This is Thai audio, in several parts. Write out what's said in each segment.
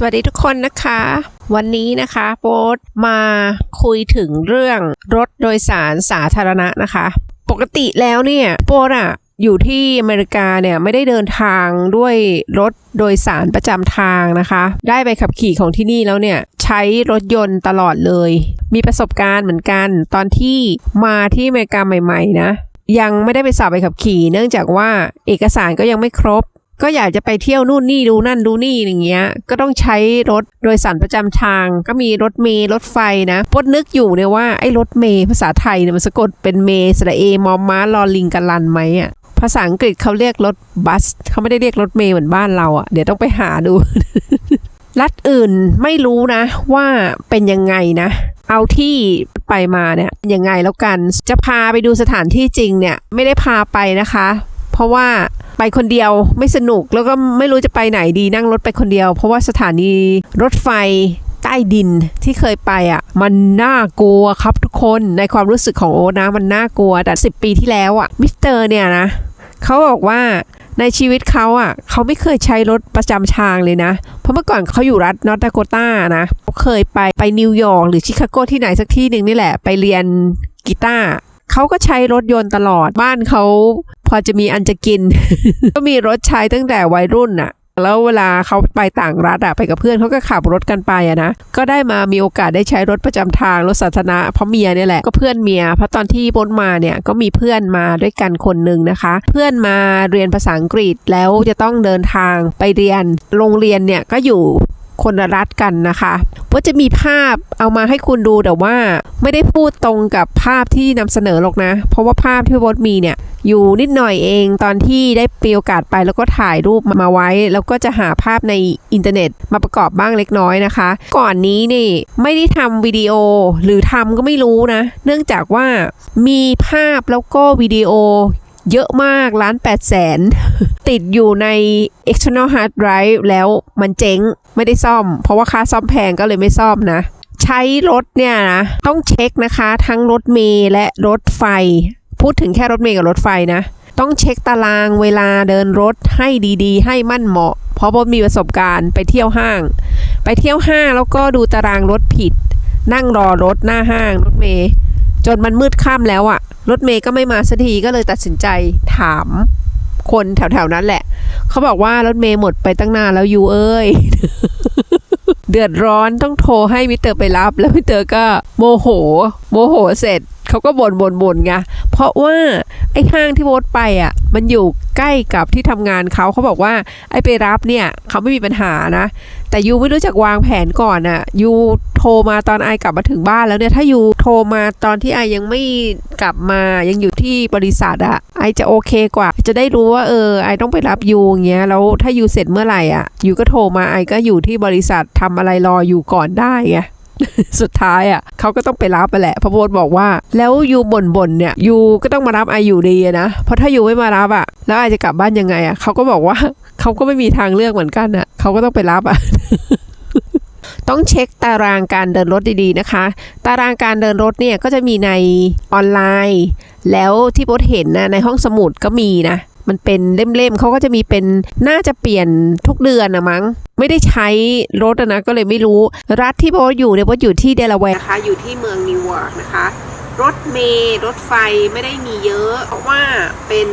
สวัสดีทุกคนนะคะ วันนี้นะคะโป๊ตมาคุยถึงเรื่องรถโดยสารสาธารณะนะคะ ปกติแล้วเนี่ยโป๊ตอะอยู่ที่อเมริกาเนี่ยไม่ได้เดินทางด้วยรถโดยสารประจำทางนะคะ ได้ไปขับขี่ของที่นี่แล้วเนี่ยใช้รถยนต์ตลอดเลย มีประสบการณ์เหมือนกันตอนที่มาที่อเมริกาใหม่ ๆ นะ ยังไม่ได้ไปสอบใบขับขี่ เนื่องจากว่าเอกสารก็ยังไม่ครบ ก็อยากจะไปเที่ยวนู่นนี่ดูนั่นดูนี่อย่างเงี้ย ก็ต้องใช้รถโดยสารประจำทาง ก็มีรถเมล์รถไฟนะปดนึกอยู่เนี่ยว่าไอ้รถเมล์ภาษาไทยเนี่ยมันสะกดเป็นเมล์สระเอมอม้าลอลิงกันลันไหมอะภาษาอังกฤษเขาเรียกรถบัสเขาไม่ได้เรียกรถเมล์เหมือนบ้านเราอะเดี๋ยวต้องไปหาดู รัฐอื่นไม่รู้นะว่าเป็นยังไงนะ เอาที่ไปมาเนี่ยยังไงแล้วกันจะพาไปดูสถานที่จริงเนี่ย ไม่ได้พาไปนะคะ เพราะว่าไปคนเดียวไม่สนุกแล้วก็ไม่รู้จะไปไหนดีนั่งรถไปคนเดียว เพราะว่าสถานีรถไฟใต้ดินที่เคยไปอะ มันน่ากลัวครับทุกคนในความรู้สึกของโอ๊ตนะมันน่ากลัวแต่สิปีที่แล้วอะมิสเตอร์เนี่ยนะเขาบอกว่าในชีวิตเขาอะเขาไม่เคยใช้รถประจำทางเลยนะ เพราะเมื่อก่อนเขาอยู่รัฐนอร์ทดาโกตานะเขาเคยไปไปนิวยอร์กหรือชิคาโกที่ไหนสักที่หนึ่งนี่แหละ ไปเรียนกีตาร์ เขาก็ใช้รถยนต์ตลอดบ้านเขาพอจะมีอันจะกิน ก็มีรถใช้ตั้งแต่วัยรุ่นน่ะแล้วเวลาเขาไปต่างรัฐอะไปกับเพื่อนเขาก็ขับรถกันไปอะนะก็ได้มามีโอกาสได้ใช้รถประจำทางรถสาธารณะเพราะเมียเนี่ยแหละก็เพื่อนเมียเพราะตอนที่ปนมาเนี่ยก็มีเพื่อนมาด้วยกันคนหนึ่งนะคะ เพื่อนมาเรียนภาษาอังกฤษแล้วจะต้องเดินทางไปเรียนโรงเรียนเนี่ยก็อยู่ คนละรัฐกันนะคะว่าจะมีภาพเอามาให้คุณดูแต่ว่าไม่ได้พูดตรงกับภาพที่นำเสนอหรอกนะ เพราะว่าภาพที่วดมีเนี่ยอยู่นิดหน่อยเองตอนที่ได้ปีโอกาสไปแล้วก็ถ่ายรูปมาไว้ แล้วก็จะหาภาพในอินเทอร์เน็ตมาประกอบบ้างเล็กน้อยนะคะ ก่อนนี้นี่ไม่ได้ทำวิดีโอหรือทำก็ไม่รู้นะ เนื่องจากว่ามีภาพแล้วก็วิดีโอ เยอะมากล้าน8 0 0แสนติดอยู่ใน external hard drive แล้วมันเจ๊งไม่ได้ซ่อม เพราะว่าค่าซ่อมแพงก็เลยไม่ซ่อมนะ ใช้รถเนี่ยนะต้องเช็คนะคะ ทั้งรถเมล์และรถไฟ พูดถึงแค่รถเมล์กับรถไฟนะ ต้องเช็คตารางเวลาเดินรถให้ดีๆ ให้มั่นเหมาะ เพราะผมมีประสบการณ์ไปเที่ยวห้าง ไปเที่ยวห้างแล้วก็ดูตารางรถผิด นั่งรอรถหน้าห้างรถเมล์ จนมันมืดค่ำแล้วอะรถเมย์ก็ไม่มาสักทีก็เลยตัดสินใจถามคนแถวๆนั้นแหละ เขาบอกว่ารถเมย์หมดไปตั้งนานแล้วยูเอ้ย เดือดร้อนต้องโทรให้มิเตอร์ไปรับ แล้วมิเตอร์ก็โมโห โมโหเสร็จ เขาก็บ่นบ่นบ่นไงเพราะว่าไอ้ห้างที่โวตไปอะ มันอยู่ใกล้กับที่ทำงานเขาเขาบอกว่า ไอ้ไปรับเนี่ยเขาไม่มีปัญหานะ แต่ยูไม่รู้จักวางแผนก่อนอะ่ะยูโทรมาตอนไอกลับมาถึงบ้านแล้วเนี่ยถ้ายูโทรมาตอนที่ไอยังไม่กลับมายังอยู่ที่บริษัทอะ่ะไอจะโอเคกว่า จะได้รู้ว่าเออไอต้องไปรับยูอย่างเงี้ยแล้วถ้ายูเสร็จเมื่อไหร่อะยูก็โทรมาไอก็อยู่ที่บริษัททำอะไรรออยู่ก่อนได้ไง สุดท้ายอะเขาก็ต้องไปรับไปแหละพระโบนบอกว่า แล้วยูบ่นบ่นเนี่ยยูก็ต้องมารับไออยู่ดีนะเพราะถ้ายูไม่มารับอะ แล้วไอจะกลับบ้านยังไงอะเขาก็บอกว่าเขาก็ไม่มีทางเลือกเหมือนกันอะเขาก็ต้องไปรับอะต้องเช็คตารางการเดินรถดีๆนะคะ ตารางการเดินรถเนี่ยก็จะมีในออนไลน์ แล้วที่โบทเห็นนะในห้องสมุดก็มีนะ มันเป็นเล่มๆเขาก็จะมีเป็นน่าจะเปลี่ยนทุกเดือนนะมั้ง ไม่ได้ใช้รถนะก็เลยไม่รู้ รัฐที่โบอยู่เนี่ยโบอยู่ที่เดลาแวร์นะคะ อยู่ที่เมืองนิวยอร์กนะคะรถเมล์รถไฟไม่ได้มีเยอะเพราะว่าเป็น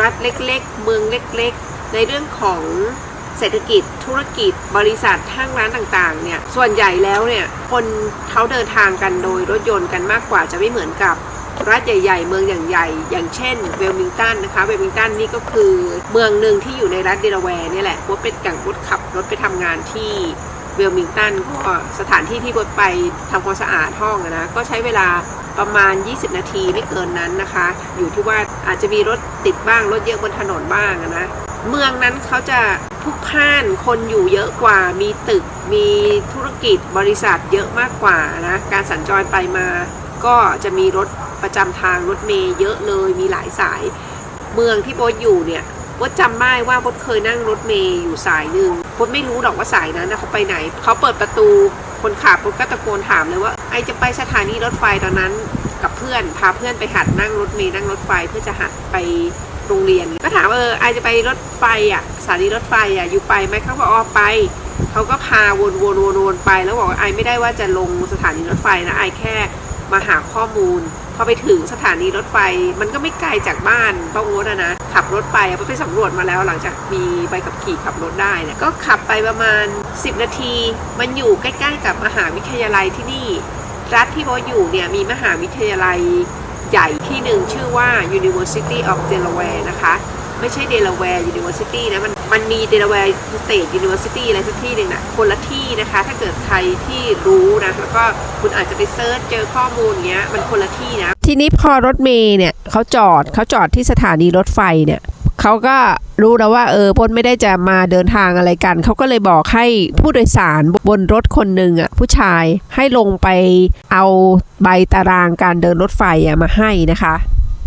รัฐเล็กๆ เมืองเล็กๆ ในเรื่องของเศรษฐกิจธุรกิจ บริษัทห้างร้านต่างๆเนี่ยส่วนใหญ่แล้วเนี่ยคนเขาเดินทางกันโดยรถยนต์กันมากกว่าจะไม่เหมือนกับ รัฐใหญ่ ๆ เมืองอย่างใหญ่ อย่างเช่นเวลมิงตันนะคะ เวลมิงตันนี่ก็คือเมืองหนึ่งที่อยู่ในรัฐเดลาแวร์นี่แหละว่าเป็นกังบดขับรถไปทำงานที่เวลมิงตันก็สถานที่ที่บดไปทำความสะอาดห้องนะก็ใช้เวลาประมาณ 20 นาทีไม่เกินนั้นนะคะ อยู่ที่ว่าอาจจะมีรถติดบ้างรถเยอะบนถนนบ้างนะเมืองนั้นเขาจะพุกพ่านคนอยู่เยอะกว่า มีตึก มีธุรกิจบริษัทเยอะมากกว่านะ การสัญจรไปมาก็จะมีรถ ประจำทางรถเมย์เยอะเลยมีหลายสาย เมืองที่โบทอยู่เนี่ยโบทจำได้ว่าโบทเคยนั่งรถเมย์อยู่สายหนึ่งโบทไม่รู้หรอกว่าสายนั้นนะเขาไปไหนเขาเปิดประตูคนขับโบทก็ตะโกนถามเลยว่าไอจะไปสถานีรถไฟตอนนั้นกับเพื่อนพาเพื่อนไปหัดนั่งรถเมย์นั่งรถไฟเพื่อจะหัดไปโรงเรียน ก็ถามเออไอจะไปรถไฟอะสถานีรถไฟอะอยู่ไปไหมเขาบอกอ๋อไปเขาก็พาวนวนวนวนไปแล้วบอกไอไม่ได้ว่าจะลงสถานีรถไฟนะไอแค่มาหาข้อมูล อไปถึงสถานีรถไฟ มันก็ไม่ไกลจากบ้านป้าโอ๊ตอะนะ ขับรถไปพอะไปสำรวจมาแล้ว หลังจากมีใบขับขี่ขับรถได้เนี่ยก็ขับไปประมาณ 10 นาที มันอยู่ใกล้ๆกับมหาวิทยาลัยที่นี่ รัฐที่โบทอยู่เนี่ยมีมหาวิทยาลัยใหญ่ที่หนึ่งชื่อว่า University of Delaware นะคะไม่ใช่ Delaware University นะมันมันมี Delaware State University อะไรสักที่หนึ่งนะคนละท นะคะ ถ้าเกิดใครที่รู้นะแล้วก็คุณอาจจะไปเซิร์ชเจอข้อมูลเงี้ยมันคนละที่นะ ทีนี้พอรถเมย์เนี่ยเขาจอดเขาจอดที่สถานีรถไฟเนี่ยเขาก็รู้แล้วว่าเออพนไม่ได้จะมาเดินทางอะไรกัน เขาก็เลยบอกให้ผู้โดยสารบนรถคนหนึ่งอะผู้ชายให้ลงไปเอาใบตารางการเดินรถไฟอะมาให้นะคะ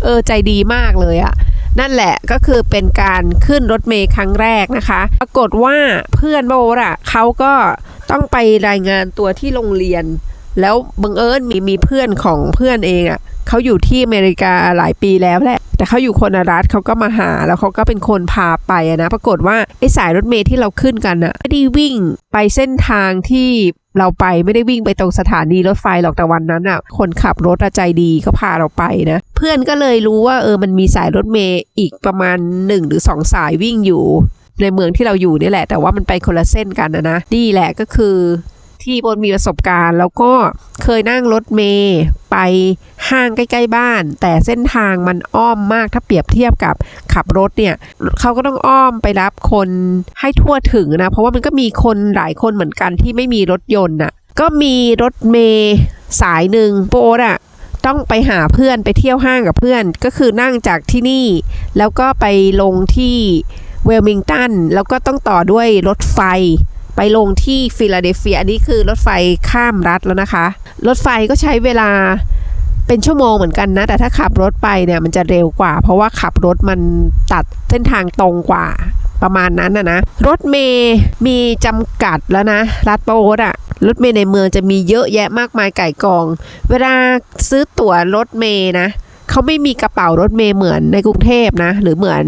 เออใจดีมากเลยอะนั่นแหละก็คือเป็นการขึ้นรถเมย์ครั้งแรกนะคะ ปรากฏว่าเพื่อนโบทอะเขาก็ ต้องไปรายงานตัวที่โรงเรียน แล้วบังเอิญมีมีเพื่อนของเพื่อนเองอะเขาอยู่ที่อเมริกาหลายปีแล้วแหละ แต่เขาอยู่คนรัฐเขาก็มาหาแล้วเขาก็เป็นคนพาไปนะ ปรากฏว่าไอ้สายรถเมย์ที่เราขึ้นกันอะไม่ได้วิ่งไปเส้นทางที่เราไปไม่ได้วิ่งไปตรงสถานีรถไฟหรอกแต่วันนั้นอะคนขับรถใจดีเขาพาเราไปนะ เพื่อนก็เลยรู้ว่าเออมันมีสายรถเมย์อีกประมาณหนึ่งหรือสองสายวิ่งอยู่ ในเมืองที่เราอยู่นี่แหละ แต่ว่ามันไปคนละเส้นกันนะนะนี่แหละก็คือที่บนมีประสบการณ์แล้วก็เคยนั่งรถเมย์ไปห้างใกล้ ๆ บ้าน แต่เส้นทางมันอ้อมมากถ้าเปรียบเทียบกับขับรถเนี่ยเขาก็ต้องอ้อมไปรับคนให้ทั่วถึงนะ เพราะว่ามันก็มีคนหลายคนเหมือนกันที่ไม่มีรถยนต์น่ะก็มีรถเมย์สายหนึ่งโปรอะต้องไปหาเพื่อนไปเที่ยวห้างกับเพื่อน ก็คือนั่งจากที่นี่ แล้วก็ไปลงที่ เวลมิงตัน แล้วก็ต้องต่อด้วยรถไฟไปลงที่ฟิลาเดลเฟีย อันนี้คือรถไฟข้ามรัฐแล้วนะคะ รถไฟก็ใช้เวลาเป็นชั่วโมงเหมือนกันนะ แต่ถ้าขับรถไปเนี่ยมันจะเร็วกว่า เพราะว่าขับรถมันตัดเส้นทางตรงกว่าประมาณนั้นนะนะ รถเมย์มีจำกัดแล้วนะ รัฐโปรดอะรถเมย์ในเมืองจะมีเยอะแยะมากมายไก่กอง เวลาซื้อตั๋วรถเมย์นะ เขาไม่มีกระเป๋ารถเมย์เหมือนในกรุงเทพนะ หรือเหมือน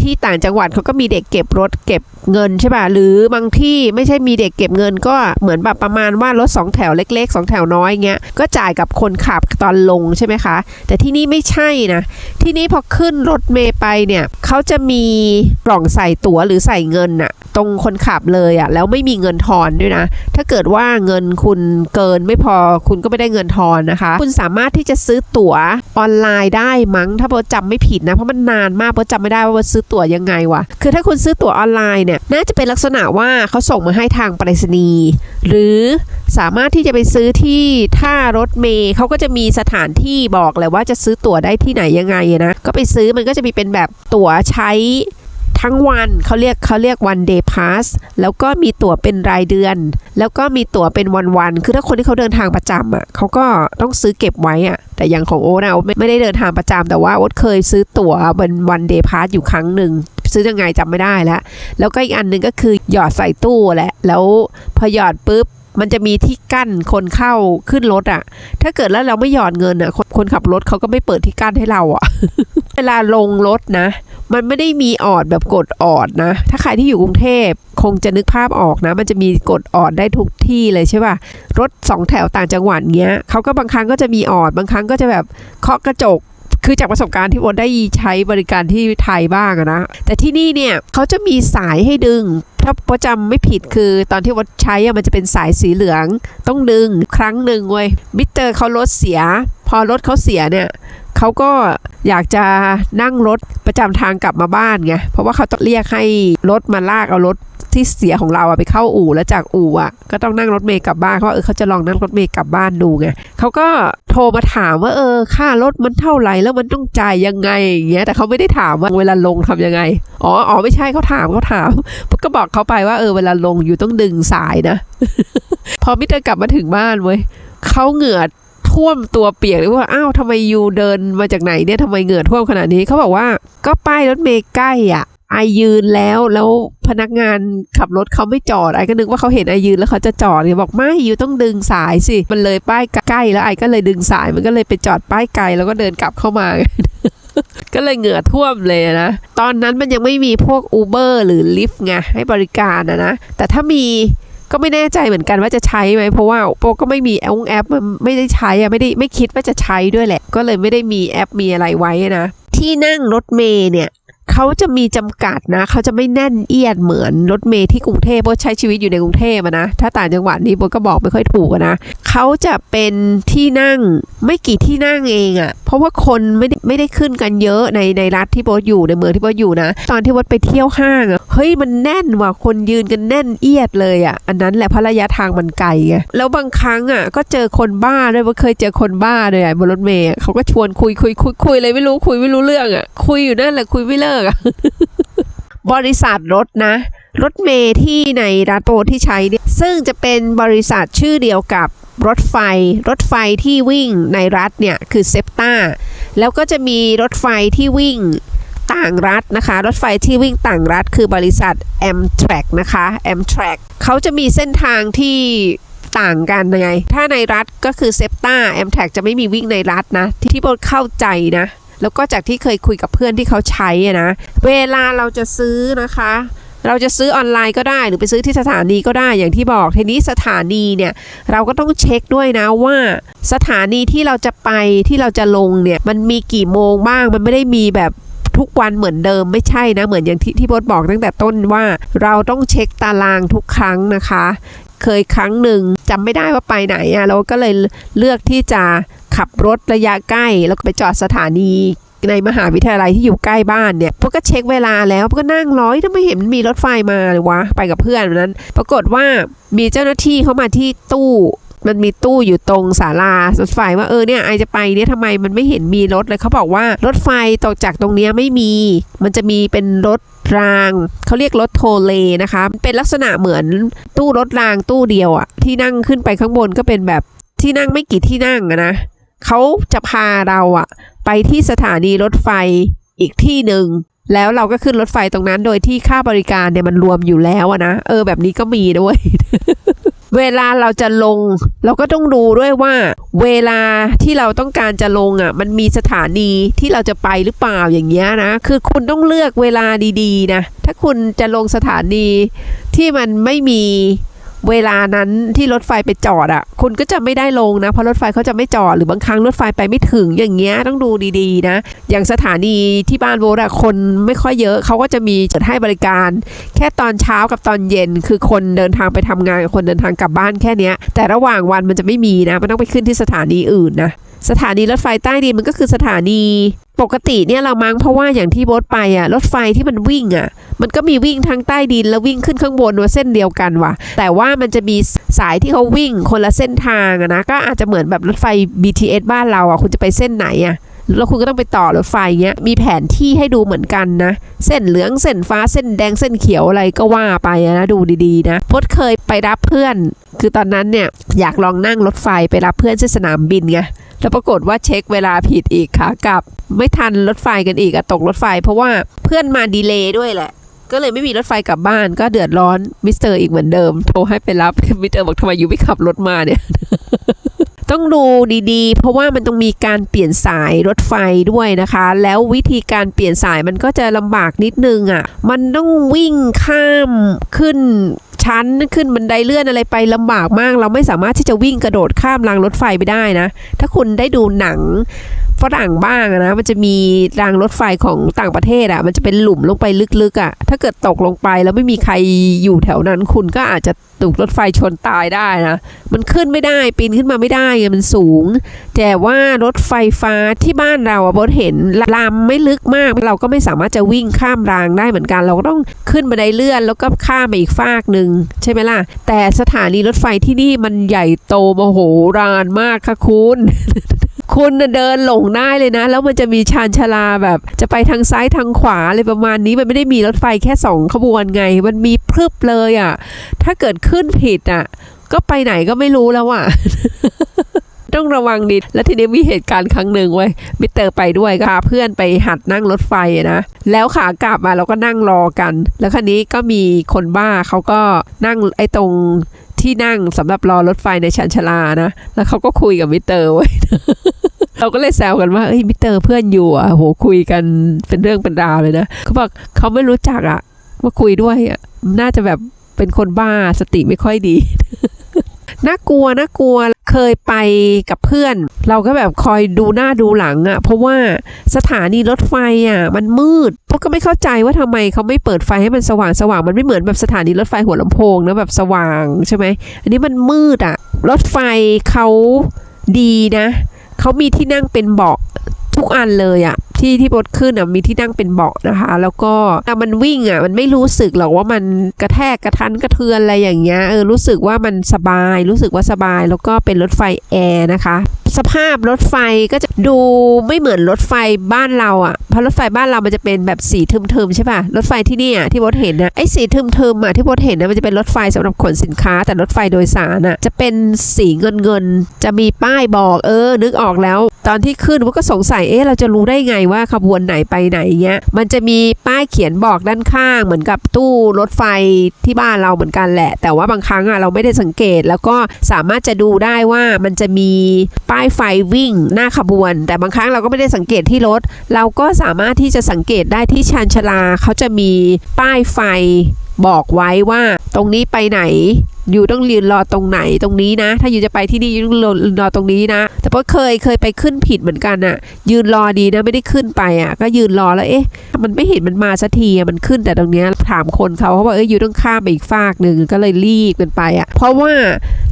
ที่ต่างจังหวัดเขาก็มีเด็กเก็บรถเก็บเงินใช่ป่ะหรือบางที่ไม่ใช่มีเด็กเก็บเงิน ก็เหมือนแบบประมาณว่ารถสองแถวเล็กๆสองแถวน้อยเงี้ยก็จ่ายกับคนขับตอนลงใช่ไหมคะ แต่ที่นี่ไม่ใช่นะ ที่นี่พอขึ้นรถเมย์ไปเนี่ยเขาจะมีกล่องใส่ตั๋วหรือใส่เงินน่ะตรงคนขับเลยอะ่ะแล้วไม่มีเงินทอนด้วยนะ ถ้าเกิดว่าเงินคุณเกินไม่พอคุณก็ไม่ได้เงินทอนนะคะ คุณสามารถที่จะซื้อตั๋วออนไลายได้มั้ง ถ้าเบจำไม่ผิดนะ เพราะมันนานมากเบจำไม่ได้ว่าเบซื้อตั๋วยังไงวะคือถ้าคุณซื้อตั๋วออนไลน์เนี่ยน่าจะเป็นลักษณะว่าเขาส่งมาให้ทางไปรษณีย์หรือสามารถที่จะไปซื้อที่ท่ารถเมย์เขาก็จะมีสถานที่บอกเลยว่าจะซื้อตั๋วได้ที่ไหนยังไงนะก็ไปซื้อมันก็จะมีเป็นแบบตั๋วใช้ ทั้งวันเขาเรียกเขาเรียกวันเดย์พาสแล้วก็มีตั๋วเป็นรายเดือน แล้วก็มีตั๋วเป็นวันๆคือถ้าคนที่เขาเดินทางประจำอะเขาก็ต้องซื้อเก็บไว้อะ แต่อย่างของโอ๊ตนะโอ๊ตไม่ไม่ได้เดินทางประจำแต่ว่าโอ๊ตเคยซื้อตั๋วเป็นวันเดย์พาสอยู่ครั้งหนึ่งซื้อยังไงจำไม่ได้แล้ว แล้วก็อีกอันหนึ่งก็คือหยอดใส่ตู้แหละ แล้วพอหยอดปุ๊บ มันจะมีที่กั้นคนเข้าขึ้นรถอะ ถ้าเกิดแล้วเราไม่หยอดเงินอะคนคนขับรถเขาก็ไม่เปิดที่กั้นให้เราอะ เวลาลงรถนะ มันไม่ได้มีออดแบบกดออดนะ ถ้าใครที่อยู่กรุงเทพคงจะนึกภาพออกนะ มันจะมีกดออดได้ทุกที่เลยใช่ป่ะ รถสองแถวต่างจังหวัดเงี้ยเขาก็บางครั้งก็จะมีออด บางครั้งก็จะแบบเคาะกระจกคือจากประสบการณ์ที่วอนได้ใช้บริการที่ไทยบ้างอะนะ แต่ที่นี่เนี่ยเขาจะมีสายให้ดึง ถ้าพอจำไม่ผิดคือตอนที่วอดใช้อะมันจะเป็นสายสีเหลือง ต้องดึงครั้งหนึ่งเว้ยมิเตอร์เขารถเสีย พอรถเขาเสียเนี่ยเขาก็อยากจะนั่งรถประจำทางกลับมาบ้านไงเพราะว่าเขาต้องเรียกให้รถมาลากเอารถที่เสียของเราอะไปเข้าอู่แล้วจากอู่อะก็ต้องนั่งรถเมย์กลับบ้านเขาว่าเออเขาจะลองนั่งรถเมย์กลับบ้านดูไงเขาก็ รมาถามว่าเออค่ารถมันเท่าไหร่แล้วมันต้องจ่ายยังไงอย่างเงี้ยแต่เขาไม่ได้ถามว่าเวลาลงทำยังไงอ๋ออ๋อไม่ใช่เขาถามเขาถามก็บอกเขาไปว่าเออเวลาลงอยู่ต้องดึงสายนะ พอมิเตอร์กลับมาถึงบ้านเว้ยเขาเหงื่อท่วมตัวเปียกเลยว่าอ้าวทำไมยูเดินมาจากไหนเนี่ยทำไมเหงื่อท่วมขนาดนี้เขาบอกว่าก็ป้ายรถเมย์ใกล้อะ ไอยืนแล้วแล้วพนักงานขับรถเขาไม่จอดไอก็นึกว่าเขาเห็นไอยืนแล้วเขาจะจอดเนี่ยบอกไม่ยูต้องดึงสายสิ มันเลยป้ายใกล้แล้วไอก็เลยดึงสายมันก็เลยไปจอดป้ายไกลแล้วก็เดินกลับเข้ามาก็เลยเหงื่อท่วมเลยนะ ตอนนั้นมันยังไม่มีพวก Uber หรือ Lyft ไงให้บริการนะนะ แต่ถ้ามีก็ไม่แน่ใจเหมือนกันว่าจะใช้ไหมเพราะว่าโปก็ไม่มีแอปแอปมันไม่ได้ใช้อะไม่ได้ไม่คิดว่าจะใช้ด้วยแหละ ก็เลยไม่ได้มีแอปมีอะไรไว้นะ ที่นั่งรถเมย์เนี่ย เขาจะมีจำกัดนะ เขาจะไม่แน่นเอียดเหมือนรถเมย์ที่กรุงเทพเพราะใช้ชีวิตอยู่ในกรุงเทพนะ ถ้าต่างจังหวัดนี่โบก็บอกไม่ค่อยถูกนะเขาจะเป็นที่นั่งไม่กี่ที่นั่งเองอะ่ะ เพราะว่าคนไม่ได้ไม่ได้ขึ้นกันเยอะในในรัฐที่โบทอยู่ในเมืองที่โบทอยู่นะ ตอนที่โบทไปเที่ยวห้างอะ ฮ้ยมันแน่นว่ะคนยืนกันแน่นเอียดเลยอะ่ะ อันนั้นแหละเพราะระยะทางมันไกลไงแล้วบางครั้งอะ่ะ ก็เจอคนบ้าด้วยว่าเคยเจอคนบ้าด้วยอะบนรถเมย์เขาก็ชวนคุยคุยคุยคุยเลยไม่รู้คุยไม่รู้เรื่องอะ่ะ คุยอยู่นั่นแหละคุยไม่เลิกอะบริษัทรถนะรถเมย์ที่ในรัฐโปรที่ใช้เนี่ยซึ่งจะเป็นบริษัทชื่อเดียวกับรถไฟ รถไฟที่วิ่งในรัฐเนี่ยคือเซปตาแล้วก็จะมีรถไฟที่วิ่ง ต่างรัฐนะคะ รถไฟที่วิ่งต่างรัฐคือบริษัท Amtrak นะคะ Amtrak เขาจะมีเส้นทางที่ต่างกันยังไง ถ้าในรัฐก็คือเซปตา Amtrak จะไม่มีวิ่งในรัฐนะที่ที่โบเข้าใจนะ แล้วก็จากที่เคยคุยกับเพื่อนที่เขาใช้นะ เวลาเราจะซื้อนะคะ เราจะซื้อออนไลน์ก็ได้หรือไปซื้อที่สถานีก็ได้อย่างที่บอกทีนี้สถานีเนี่ย เราก็ต้องเช็คด้วยนะว่า สถานีที่เราจะไปที่เราจะลงเนี่ย มันมีกี่โมงบ้างมันไม่ได้มีแบบ ทุกวันเหมือนเดิมไม่ใช่นะ เหมือนอย่างที่ที่โบทบอกตั้งแต่ต้นว่าเราต้องเช็คตารางทุกครั้งนะคะ เคยครั้งหนึ่งจำไม่ได้ว่าไปไหนอะเราก็เลยเลือกที่จะขับรถระยะใกล้ แล้วก็ไปจอดสถานีในมหาวิทยาลัยที่อยู่ใกล้บ้านเนี่ยพวกก็เช็คเวลาแล้วพวกก็นั่งร้อยถ้าไม่เห็นมีรถไฟมาเลยวะไปกับเพื่อนวันนั้น ปรากฏว่ามีเจ้าหน้าที่เข้ามาที่ตู้ มันมีตู้อยู่ตรงศาลารถไฟว่าเออเนี่ยไอจะไปเนี่ยทำไมมันไม่เห็นมีรถเลยเขาบอกว่ารถไฟตกจากตรงเนี้ยไม่มี มันจะมีเป็นรถรางเขาเรียกรถโทเลนะคะเป็นลักษณะเหมือนตู้รถรางตู้เดียวอะที่นั่งขึ้นไปข้างบนก็เป็นแบบที่นั่งไม่กี่ที่นั่งนะเขาจะพาเราอะไปที่สถานีรถไฟอีกที่หนึ่งแล้วเราก็ขึ้นรถไฟตรงนั้นโดยที่ค่าบริการเนี่ยมันรวมอยู่แล้วอะนะ เออแบบนี้ก็มีด้วย เวลาเราจะลง เราก็ต้องดูด้วยว่า เวลาที่เราต้องการจะลงอะ มันมีสถานีที่เราจะไปหรือเปล่าอย่างเงี้ยนะ คือคุณต้องเลือกเวลาดีๆนะ ถ้าคุณจะลงสถานีที่มันไม่มี เวลานั้นที่รถไฟไปจอดอะ คุณก็จะไม่ได้ลงนะ เพราะรถไฟเขาจะไม่จอด หรือบางครั้งรถไฟไปไม่ถึงอย่างเงี้ยต้องดูดีๆนะ อย่างสถานีที่บ้านโบอะคนไม่ค่อยเยอะเขาก็จะมีจัดให้บริการ แค่ตอนเช้ากับตอนเย็น คือคนเดินทางไปทำงานกับคนเดินทางกลับบ้านแค่เนี้ย แต่ระหว่างวันมันจะไม่มีนะ มันต้องไปขึ้นที่สถานีอื่นนะสถานีรถไฟใต้ดินมันก็คือสถานี ปกติเนี่ยเรามั้งเพราะว่าอย่างที่โบทไปอะรถไฟที่มันวิ่งอะมันก็มีวิ่งทั้งใต้ดินแล้ววิ่งขึ้นข้างบนว่าเส้นเดียวกันว่ะ แต่ว่ามันจะมีสายที่เขาวิ่งคนละเส้นทางอะนะก็อาจจะเหมือนแบบรถไฟ BTS บ้านเราอะคุณจะไปเส้นไหนอะแล้วคุณก็ต้องไปต่อรถไฟเงี้ย มีแผนที่ให้ดูเหมือนกันนะ เส้นเหลือง เส้นฟ้า เส้นแดง เส้นเขียวอะไรก็ว่าไปนะ ดูดีๆนะพดเคยไปรับเพื่อน คือตอนนั้นเนี่ยอยากลองนั่งรถไฟไปรับเพื่อนที่สนามบินไง แล้วปรากฏว่าเช็คเวลาผิดอีกขากลับ ไม่ทันรถไฟกันอีกอะตกรถไฟ เพราะว่าเพื่อนมาดีเลย์ด้วยแหละก็เลยไม่มีรถไฟกลับบ้านก็เดือดร้อนมิสเตอร์อีกเหมือนเดิม โทรให้ไปรับมิสเตอร์บอกทำไมอยู่ไม่ขับรถมาเนี่ยต้องดูดีๆ เพราะว่ามันต้องมีการเปลี่ยนสายรถไฟด้วยนะคะ แล้ววิธีการเปลี่ยนสายมันก็จะลำบากนิดนึงอะ่ะ มันต้องวิ่งข้ามขึ้น ชั้นขึ้นบันไดเลื่อนอะไรไปลำบากมาก เราไม่สามารถที่จะวิ่งกระโดดข้ามรางรถไฟไปได้นะ ถ้าคุณได้ดูหนังฝรั่งบ้างนะมันจะมีรางรถไฟของต่างประเทศอะ่ะ มันจะเป็นหลุมลงไปลึกๆอะ่ะ ถ้าเกิดตกลงไปแล้วไม่มีใครอยู่แถวนั้นคุณก็อาจจะถูกรถไฟชนตายได้นะ มันขึ้นไม่ได้ปีนขึ้นมาไม่ได้ไงมันสูง แต่ว่ารถไฟฟ้าที่บ้านเราอะบดเห็นลำไม่ลึกมาก เราก็ไม่สามารถจะวิ่งข้ามรางได้เหมือนกัน เราก็ต้องขึ้นบันไดเลื่อนแล้วก็ข้ามไปอีกฟากหนึ่งใช่ไหมล่ะ แต่สถานีรถไฟที่นี่มันใหญ่โตมโหฬารมากค่ะคุณ คุณเดินหลงได้เลยนะ แล้วมันจะมีชานชาลาแบบ จะไปทางซ้ายทางขวาอะไรประมาณนี้มันไม่ได้มีรถไฟแค่สองขบวนไง มันมีพรึบเลยอะ่ะ ถ้าเกิดขึ้นผิดอะ ก็ไปไหนก็ไม่รู้แล้วอะต้องระวังดีแล้วทีนี้มีเหตุการณ์ครั้งหนึ่งเว้ยมิเตอร์ไปด้วยก็พาเพื่อนไปหัดนั่งรถไฟนะ แล้วขากลับมาเราก็นั่งรอกัน แล้วคันนี้ก็มีคนบ้าเขาก็นั่งไอ้ตรง ที่นั่งสำหรับรอรถไฟในชันชลานะ แล้วเขาก็คุยกับมิเตอร์ไว้ เราก็เลยแซวกันว่าเอ้ยมิเตอร์เพื่อนอยู่อะโหคุยกันเป็นเรื่องเป็นราวเลยนะเขาบอกเขาไม่รู้จักอะมาคุยด้วยอะน่าจะแบบเป็นคนบ้าสติไม่ค่อยดีน่ากลัวน่ากลัว เคยไปกับเพื่อน เราก็แบบคอยดูหน้าดูหลังอะ่ะ เพราะว่าสถานีรถไฟอะ่ะ มันมืดพวกก็ไม่เข้าใจว่าทำไมเขาไม่เปิดไฟให้มันสว่างสว่างมันไม่เหมือนแบบสถานีรถไฟหัวลำโพงนะแบบสว่างใช่ไหมอันนี้มันมืดอะ่ะ รถไฟเขาดีนะเขามีที่นั่งเป็นเบาะทุกอันเลยอะ่ะ ที่ที่บดขึ้นอะมีที่นั่งเป็นเบาะนะคะ แล้วก็แต่มันวิ่งอะมันไม่รู้สึกหรอกว่ามันกระแทกกระทันกระเทือนอะไรอย่างเงี้ยเออรู้สึกว่ามันสบาย รู้สึกว่าสบาย แล้วก็เป็นรถไฟแอร์นะคะ สภาพรถไฟก็จะดูไม่เหมือนรถไฟบ้านเราอะเพราะรถไฟบ้านเรามันจะเป็นแบบสีทึมๆใช่ป่ะรถไฟที่นี่ยที่บดเห็นนะไอ้สีทึมๆอะที่บดเห็นนะมันจะเป็นรถไฟสำหรับขนสินค้า แต่รถไฟโดยสารอะจะเป็นสีเงินเงินๆจะมีป้ายบอกเออ นึกออกแล้ว ตอนที่ขึ้นก็สงสัยเอ๊ะเราจะรู้ได้ไงว่าขบวนไหนไปไหนเงี้ยมันจะมีป้ายเขียนบอกด้านข้าง เหมือนกับตู้รถไฟที่บ้านเราเหมือนกันแหละ แต่ว่าบางครั้งอะเราไม่ได้สังเกตแล้วก็สามารถจะดูได้ว่ามันจะมีป้ายายไฟวิ่งหน้าขบวน แต่บางครั้งเราก็ไม่ได้สังเกตที่รถ เราก็สามารถที่จะสังเกตได้ที่ชานชลาเขาจะมีป้ายไฟบอกไว้ว่าตรงนี้ไปไหนอยู่ต้องยืนรอตรงไหนตรงนี้นะ ถ้าอยู่จะไปที่นี่อยู่ต้องรอรอตรงนี้นะ แต่พอเคยเคยไปขึ้นผิดเหมือนกันอะยืนรอดีนะไม่ได้ขึ้นไปอะก็ยืนรอแล้วเอ๊ะ มันไม่เห็นมันมาสักทีมันขึ้นแต่ตรงเนี้ยถามคนเขาเขาบอกเอ้ยอยู่ต้องข้ามไปอีกฟากหนึ่งก็เลยรีบกันไปอะเพราะว่า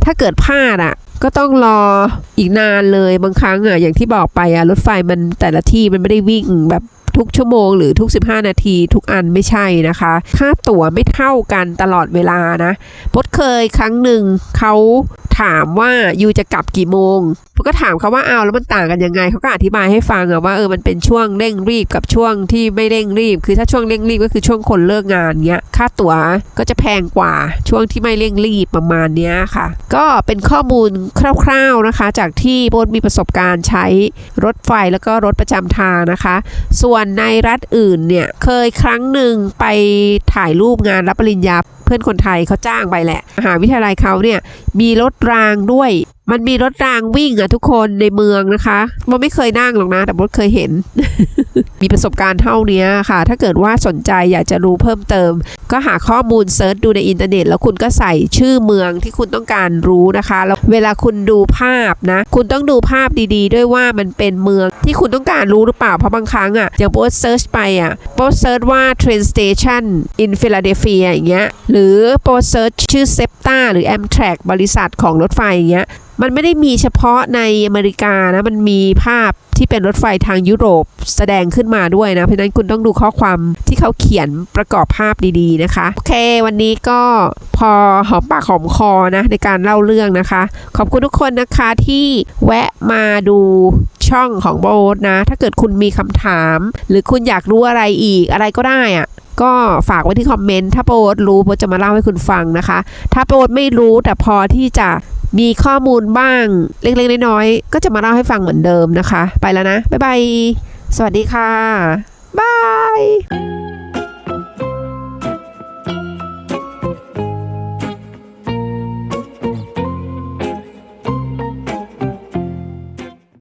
ถ้าเกิดพลาดอะ ก็ต้องรออีกนานเลยบางครั้งอะอย่างที่บอกไปอะรถไฟมันแต่ละที่มันไม่ได้วิ่งแบบทุกชั่วโมงหรือทุก 15 นาทีทุกอันไม่ใช่นะคะ ค่าตั๋วไม่เท่ากันตลอดเวลานะพดเคยครั้งหนึ่งเขา ถามว่ายูจะกลับกี่โมงพดก็ถามเขาว่าเอาแล้วมันต่างกันยังไงเขาก็อธิบายให้ฟังอะว่าเออมันเป็นช่วงเร่งรีบกับช่วงที่ไม่เร่งรีบ คือถ้าช่วงเร่งรีบก็คือช่วงคนเลิกงานเงี้ยค่าตั๋วก็จะแพงกว่าช่วงที่ไม่เร่งรีบประมาณเนี้ยค่ะ ก็เป็นข้อมูลคร่าว ๆนะคะ จากที่โบนมีประสบการณ์ใช้รถไฟแล้วก็รถประจำทางนะคะ ส่วนในรัฐอื่นเนี่ยเคยครั้งหนึ่งไปถ่ายรูปงานรับปริญญา เพื่อนคนไทยเขาจ้างไปแหละมหาวิทยาลัยเขาเนี่ยมีรถรางด้วย มันมีรถรางวิ่งอะทุกคนในเมืองนะคะโบไม่เคยนั่งหรอกนะ แต่โบเคยเห็น มีประสบการณ์เท่านี้ค่ะ ถ้าเกิดว่าสนใจอยากจะรู้เพิ่มเติม ก็หาข้อมูลเซิร์ชดูในอินเทอร์เน็ต แล้วคุณก็ใส่ชื่อเมืองที่คุณต้องการรู้นะคะ แล้วเวลาคุณดูภาพนะ คุณต้องดูภาพดีๆ ด้วยว่ามันเป็นเมืองที่คุณต้องการรู้หรือเปล่า เพราะบางครั้งอะอย่างโบสเซิร์ชไปอะโบสเซิร์ชว่า train station in Philadelphia อย่างเงี้ย หรือโบสเซิร์ชชื่อ SEPTA หรือ Amtrak บริษัทของรถไฟอย่างเงี้ยมันไม่ได้มีเฉพาะในอเมริกานะ มันมีภาพที่เป็นรถไฟทางยุโรปแสดงขึ้นมาด้วยนะ เพราะนั้นคุณต้องดูข้อความที่เขาเขียนประกอบภาพดีๆนะคะ โอเค วันนี้ก็พอหอมปากหอมคอนะในการเล่าเรื่องนะคะ ขอบคุณทุกคนนะคะที่แวะมาดูช่องของโบทนะ ถ้าเกิดคุณมีคำถาม หรือคุณอยากรู้อะไรอีกอะไรก็ได้อะก็ฝากไว้ที่คอมเมนต์ ถ้าโปรดรู้โปรดจะมาเล่าให้คุณฟังนะคะ ถ้าโปรดไม่รู้แต่พอที่จะ มีข้อมูลบ้างเล็กๆน้อยๆก็จะมาเล่าให้ฟังเหมือนเดิมนะคะ ไปแล้วนะ บ๊ายบาย สวัสดีค่ะ บาย